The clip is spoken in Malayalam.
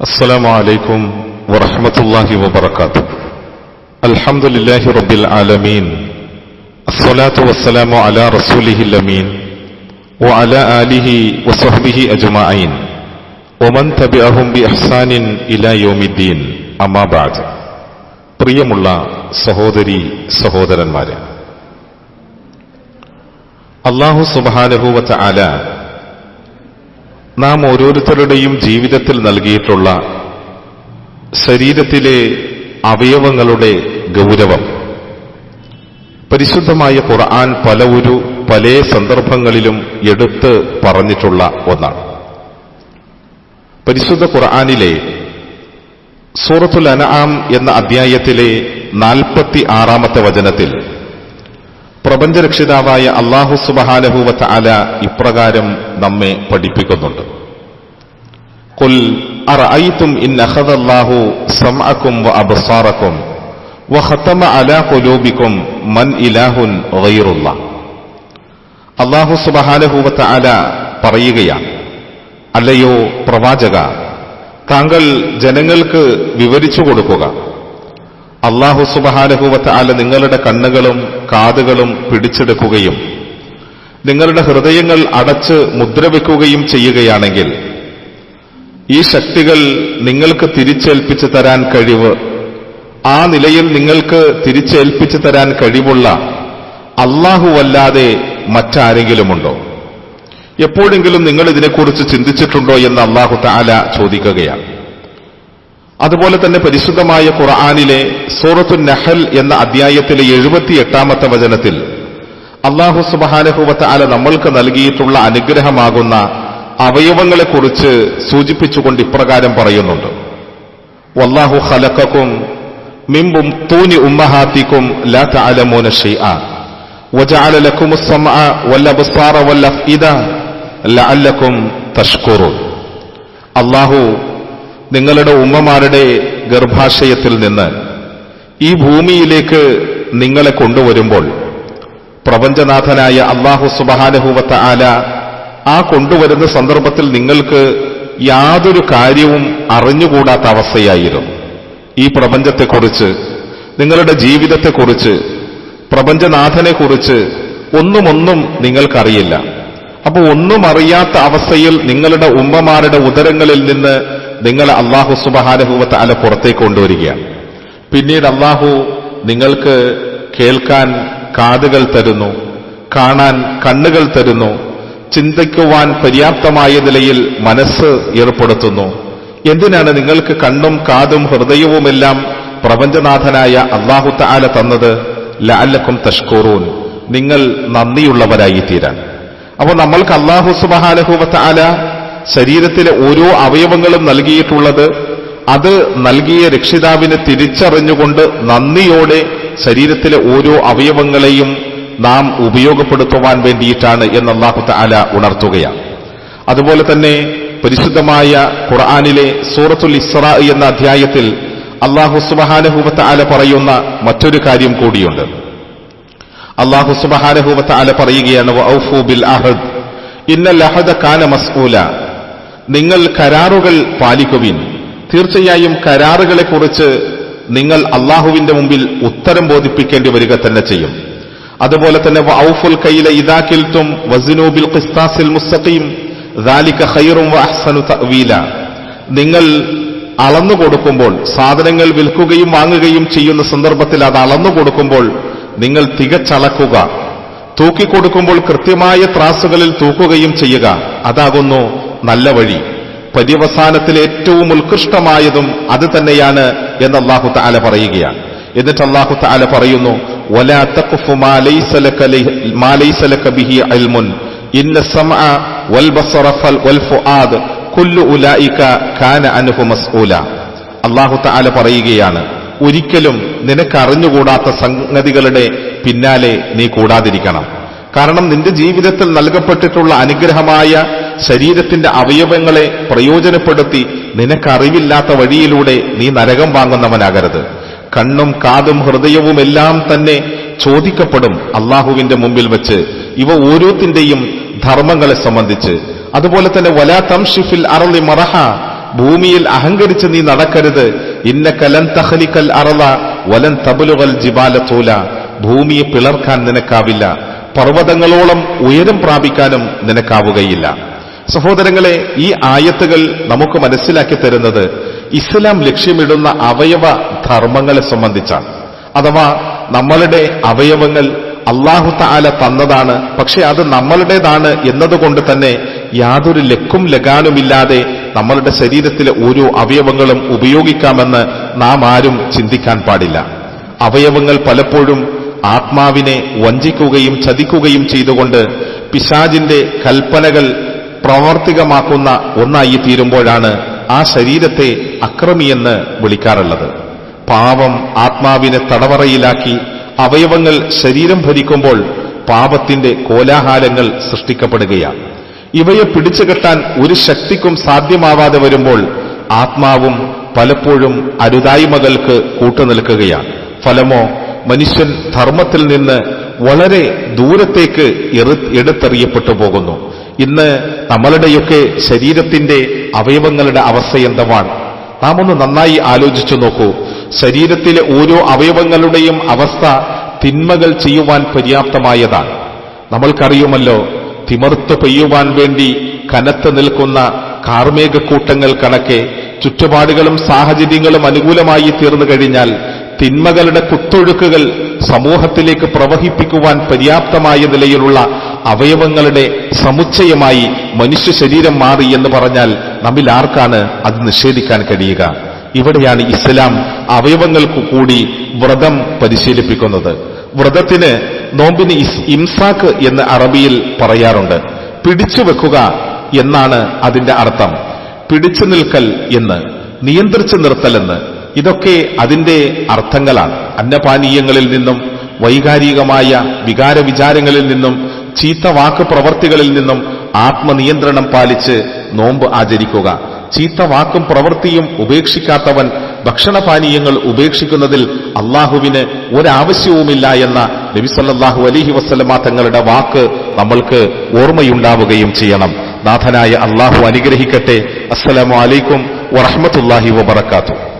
السلام عليكم ورحمة الله وبركاته الحمد لله رب العالمين الصلاة والسلام على رسوله الأمين وعلى آله وصحبه أجمعين ومن تبعهم بإحسان إلى يوم الدين أما بعد പ്രിയമുള്ള സഹോദരി സഹോദരന്മാരെ അള്ളാഹു സുബാനുഭൂവത്ത ആല നാം ഓരോരുത്തരുടെയും ജീവിതത്തിൽ നൽകിയിട്ടുള്ള ശരീരത്തിലെ അവയവങ്ങളുടെ ഗൗരവം. പരിശുദ്ധമായ ഖുർആൻ പല ഒരു പല സന്ദർഭങ്ങളിലും എടുത്ത് പറഞ്ഞിട്ടുള്ള ഒന്നാണ്. പരിശുദ്ധ ഖുർആനിലെ സൂറത്തുൽ അനആം എന്ന അധ്യായത്തിലെ നാൽപ്പത്തി ആറാമത്തെ വചനത്തിൽ പ്രപഞ്ചരക്ഷിതാവായ അള്ളാഹു സുബഹാനഹുവത്ത അല ഇപ്രകാരം നമ്മെ പഠിപ്പിക്കുന്നുണ്ട് قل أرأيتم إن أخذ الله سمعكم وأبصاركم وختم على قلوبكم من إله غير الله അള്ളാഹു സുബഹാനഹുവത്ത അല പറയുകയാണ് അല്ലയോ പ്രവാചക താങ്കൾ ജനങ്ങൾക്ക് വിവരിച്ചു കൊടുക്കുക അള്ളാഹു സുബഹാനുഭൂവത്ത് അല നിങ്ങളുടെ കണ്ണുകളും കാതുകളും പിടിച്ചെടുക്കുകയും നിങ്ങളുടെ ഹൃദയങ്ങൾ അടച്ച് മുദ്രവെക്കുകയും ചെയ്യുകയാണെങ്കിൽ ഈ ശക്തികൾ നിങ്ങൾക്ക് തിരിച്ചേൽപ്പിച്ചു തരാൻ കഴിവ് ആ നിലയിൽ നിങ്ങൾക്ക് തിരിച്ചേൽപ്പിച്ചു തരാൻ കഴിവുള്ള അല്ലാഹുവല്ലാതെ മറ്റാരെങ്കിലുമുണ്ടോ? എപ്പോഴെങ്കിലും നിങ്ങൾ ഇതിനെക്കുറിച്ച് ചിന്തിച്ചിട്ടുണ്ടോ എന്ന് അള്ളാഹു താല ചോദിക്കുകയാണ്. അതുപോലെ തന്നെ പരിശുദ്ധമായ ഖുർആാനിലെ സൂറത്തു നഹൽ എന്ന അധ്യായത്തിലെ എഴുപത്തി എട്ടാമത്തെ വചനത്തിൽ അള്ളാഹു സുബാനഹുവത്ത അല നമ്മൾക്ക് നൽകിയിട്ടുള്ള അനുഗ്രഹമാകുന്ന അവയവങ്ങളെക്കുറിച്ച് സൂചിപ്പിച്ചുകൊണ്ട് ഇപ്രകാരം പറയുന്നുണ്ട് വല്ലാഹു ഖലക്കും മിമ്പും തൂനി ഉമ്മഹാത്തിക്കും ലാ തഅലമൂന ഷൈആ وجعل لكم السمع والابصار والافئده لعلكم تشكرون അള്ളാഹു നിങ്ങളുടെ ഉമ്മമാരുടെ ഗർഭാശയത്തിൽ നിന്ന് ഈ ഭൂമിയിലേക്ക് നിങ്ങളെ കൊണ്ടുവരുമ്പോൾ പ്രപഞ്ചനാഥനായ അള്ളാഹു സുബഹാനഹൂവത്ത ആല ആ കൊണ്ടുവരുന്ന സന്ദർഭത്തിൽ നിങ്ങൾക്ക് യാതൊരു കാര്യവും അറിഞ്ഞുകൂടാത്ത അവസ്ഥയായിരുന്നു. ഈ പ്രപഞ്ചത്തെക്കുറിച്ച് നിങ്ങളുടെ ജീവിതത്തെക്കുറിച്ച് പ്രപഞ്ചനാഥനെക്കുറിച്ച് ഒന്നുമൊന്നും നിങ്ങൾക്കറിയില്ല. അപ്പോൾ ഒന്നും അറിയാത്ത അവസ്ഥയിൽ നിങ്ങളുടെ ഉമ്മമാരുടെ ഉദരങ്ങളിൽ നിന്ന് നിങ്ങളെ അള്ളാഹു സുബഹാനഹൂവത്ത് അല പുറത്തേക്ക് കൊണ്ടുവരികയാണ് പിന്നീട് അള്ളാഹു നിങ്ങൾക്ക് കേൾക്കാൻ കാതുകൾ തരുന്നു കാണാൻ കണ്ണുകൾ തരുന്നു ചിന്തിക്കുവാൻ പര്യാപ്തമായ നിലയിൽ മനസ്സ് ഏർപ്പെടുത്തുന്നു. എന്തിനാണ് നിങ്ങൾക്ക് കണ്ണും കാതും ഹൃദയവുമെല്ലാം പ്രപഞ്ചനാഥനായ അള്ളാഹു താല തന്നത്? ലാലക്കും തഷ്കൂറൂൻ. നിങ്ങൾ നന്ദിയുള്ളവരായി തീരാൻ അപ്പോൾ നമ്മൾക്ക് അള്ളാഹു സുബഹാനഹൂവത്ത് ആല ശരീരത്തിലെ ഓരോ അവയവങ്ങളും നൽകിയിട്ടുള്ളത് അത് നൽകിയ രക്ഷിതാവിനെ തിരിച്ചറിഞ്ഞുകൊണ്ട് നന്ദിയോടെ ശരീരത്തിലെ ഓരോ അവയവങ്ങളെയും നാം ഉപയോഗപ്പെടുത്തുവാൻ വേണ്ടിയിട്ടാണ് എന്ന് അള്ളാഹു താല ഉണർത്തുകയാണ്. അതുപോലെ തന്നെ പരിശുദ്ധമായ ഖുർആാനിലെ സൂറത്തുൽ ഇസ്ര എന്ന അധ്യായത്തിൽ അള്ളാഹു സുബഹാനഹൂബത്ത് ആല പറയുന്ന മറ്റൊരു കാര്യം കൂടിയുണ്ട്. അള്ളാഹു സുബഹാനഹൂബത്ത് ആല പറയുകയാണ് "വഔഫു ബിൽ അഹദ് ഇന്നൽ കാന മസ്ഊല. നിങ്ങൾ കരാറുകൾ പാലിക്കുവിൻ. തീർച്ചയായും കരാറുകളെക്കുറിച്ച് നിങ്ങൾ അള്ളാഹുവിന്റെ മുമ്പിൽ ഉത്തരം ബോധിപ്പിക്കേണ്ടി വരിക തന്നെ ചെയ്യും. അതുപോലെ തന്നെ ഔഫുൽ കൈല ഇദാക്കിൽത്തും വസിനൂബിൽ ഖിസ്താസിൽ മുസ്തഖീം ദാലിക ഖൈറും വഅഹ്സനു തഅവീല. നിങ്ങൾ അളന്നു കൊടുക്കുമ്പോൾ സാധനങ്ങൾ വിൽക്കുകയും വാങ്ങുകയും ചെയ്യുന്ന സന്ദർഭത്തിൽ അത് അളന്നു കൊടുക്കുമ്പോൾ നിങ്ങൾ തികച്ചളക്കുക. തൂക്കിക്കൊടുക്കുമ്പോൾ കൃത്യമായ ത്രാസുകളിൽ തൂക്കുകയും ചെയ്യുക. അതാകുന്നു നല്ല വഴി. പര്യവസാനത്തിൽ ഏറ്റവും ഉത്കൃഷ്ടമായതും അത് തന്നെയാണ് എന്ന് അള്ളാഹു താല പറയുകയാണ്. എന്നിട്ട് അള്ളാഹു താല പറയുന്നു "വലാ തഖ്ഫു മാ ലൈസ ലക ലൈ- മാ ലൈസ ലക ബിഹി ഇൽമുൻ. ഇന്ന സമഅ വൽ ബസറ ഫൽ- വൽ ഫുആദ്. കുല്ലു ഉലൈക കാന അൻഹു മസ്ഊല. അള്ളാഹു താല പറയുകയാണ് ഒരിക്കലും നിനക്ക് അറിഞ്ഞുകൂടാത്ത സംഗതികളുടെ പിന്നാലെ നീ കൂടാതിരിക്കണം. കാരണം നിന്റെ ജീവിതത്തിൽ നൽകപ്പെട്ടിട്ടുള്ള അനുഗ്രഹമായ ശരീരത്തിന്റെ അവയവങ്ങളെ പ്രയോജനപ്പെടുത്തി നിനക്കറിവില്ലാത്ത വഴിയിലൂടെ നീ നരകം വാങ്ങുന്നവനാകരുത്. കണ്ണും കാതും ഹൃദയവും എല്ലാം തന്നെ ചോദിക്കപ്പെടും അള്ളാഹുവിന്റെ മുമ്പിൽ വെച്ച് ഇവ ഓരോത്തിന്റെയും ധർമ്മങ്ങളെ സംബന്ധിച്ച്. അതുപോലെ തന്നെ വലാ തംഷിഫിൽ അറളി മറഹ ഭൂമിയിൽ അഹങ്കരിച്ച് നീ നടക്കരുത്. ഇന്ന കലൻ തഹലിക്കൽ അറള വലൻ തബലുകൽ ജിബാല തൂല. ഭൂമിയെ പിളർക്കാൻ നിനക്കാവില്ല. പർവതങ്ങളോളം ഉയരം പ്രാപിക്കാനും നിനക്കാവുകയില്ല. സഹോദരങ്ങളെ ഈ ആയത്തുകൾ നമുക്ക് മനസ്സിലാക്കി തരുന്നത് ഇസ്ലാം ലക്ഷ്യമിടുന്ന അവയവ ധർമ്മങ്ങളെ സംബന്ധിച്ചാണ്. അഥവാ നമ്മളുടെ അവയവങ്ങൾ അള്ളാഹു താല തന്നതാണ് പക്ഷെ അത് നമ്മളുടേതാണ് എന്നതുകൊണ്ട് തന്നെ യാതൊരു ലക്കും ലഗാനുമില്ലാതെ നമ്മളുടെ ശരീരത്തിലെ ഓരോ അവയവങ്ങളും ഉപയോഗിക്കാമെന്ന് നാം ആരും ചിന്തിക്കാൻ പാടില്ല. അവയവങ്ങൾ പലപ്പോഴും ആത്മാവിനെ വഞ്ചിക്കുകയും ചതിക്കുകയും ചെയ്തുകൊണ്ട് പിശാജിന്റെ കൽപ്പനകൾ പ്രാവർത്തികമാക്കുന്ന ഒന്നായി തീരുമ്പോഴാണ് ആ ശരീരത്തെ അക്രമിയെന്ന് വിളിക്കാറുള്ളത്. പാപം ആത്മാവിനെ തടവറയിലാക്കി അവയവങ്ങൾ ശരീരം ഭരിക്കുമ്പോൾ പാപത്തിന്റെ കോലാഹലങ്ങൾ സൃഷ്ടിക്കപ്പെടുകയാണ്. ഇവയെ പിടിച്ചുകെട്ടാൻ ഒരു ശക്തിക്കും സാധ്യമാവാതെ വരുമ്പോൾ ആത്മാവും പലപ്പോഴും അരുതായ്മകൾക്ക് കൂട്ടുനിൽക്കുകയാണ്. ഫലമോ മനുഷ്യൻ ധർമ്മത്തിൽ നിന്ന് വളരെ ദൂരത്തേക്ക് എടുത്തെറിയപ്പെട്ടു പോകുന്നു. ഇന്ന് നമ്മളുടെയൊക്കെ ശരീരത്തിന്റെ അവയവങ്ങളുടെ അവസ്ഥ എന്തുമാണ് നാം ഒന്ന് നന്നായി ആലോചിച്ചു നോക്കൂ. ശരീരത്തിലെ ഓരോ അവയവങ്ങളുടെയും അവസ്ഥ തിന്മകൾ ചെയ്യുവാൻ പര്യാപ്തമായതാണ്. നമ്മൾക്കറിയുമല്ലോ തിമർത്ത് പെയ്യുവാൻ വേണ്ടി കനത്ത് നിൽക്കുന്ന കാർമേഘക്കൂട്ടങ്ങൾ കണക്കെ ചുറ്റുപാടുകളും സാഹചര്യങ്ങളും അനുകൂലമായി തീർന്നു കഴിഞ്ഞാൽ തിന്മകളുടെ കുത്തൊഴുക്കുകൾ സമൂഹത്തിലേക്ക് പ്രവഹിപ്പിക്കുവാൻ പര്യാപ്തമായ നിലയിലുള്ള അവയവങ്ങളുടെ സമുച്ചയമായി മനുഷ്യ ശരീരം മാറി എന്ന് പറഞ്ഞാൽ നമ്മിൽ ആർക്കാണ് അത് നിഷേധിക്കാൻ കഴിയുക? ഇവിടെയാണ് ഇസ്ലാം അവയവങ്ങൾക്ക് കൂടി വ്രതം പരിശീലിപ്പിക്കുന്നത്. വ്രതത്തിന് നോമ്പിന് ഇസ്- ഇംസാക്ക് എന്ന് അറബിയിൽ പറയാറുണ്ട്. പിടിച്ചു വെക്കുക എന്നാണ് അതിന്റെ അർത്ഥം. പിടിച്ചു നിൽക്കൽ എന്ന് നിയന്ത്രിച്ചു നിർത്തലെന്ന് ഇതൊക്കെ അതിന്റെ അർത്ഥങ്ങളാണ്. അന്നപാനീയങ്ങളിൽ നിന്നും വൈകാരികമായ വികാര വിചാരങ്ങളിൽ നിന്നും ചീത്ത വാക്ക് പ്രവർത്തികളിൽ നിന്നും ആത്മനിയന്ത്രണം പാലിച്ച് നോമ്പ് ആചരിക്കുക. ചീത്ത വാക്കും പ്രവൃത്തിയും ഉപേക്ഷിക്കാത്തവൻ ഭക്ഷണപാനീയങ്ങൾ ഉപേക്ഷിക്കുന്നതിൽ അള്ളാഹുവിന് ഒരാവശ്യവുമില്ല എന്ന നബിസല്ലാഹു അലഹി വസ്ലമ തങ്ങളുടെ വാക്ക് നമ്മൾക്ക് ഓർമ്മയുണ്ടാവുകയും ചെയ്യണം. നാഥനായ അള്ളാഹു അനുഗ്രഹിക്കട്ടെ. അസ്സലാമലൈക്കും വറഹമത്തല്ലാഹി വബർക്കാത്തു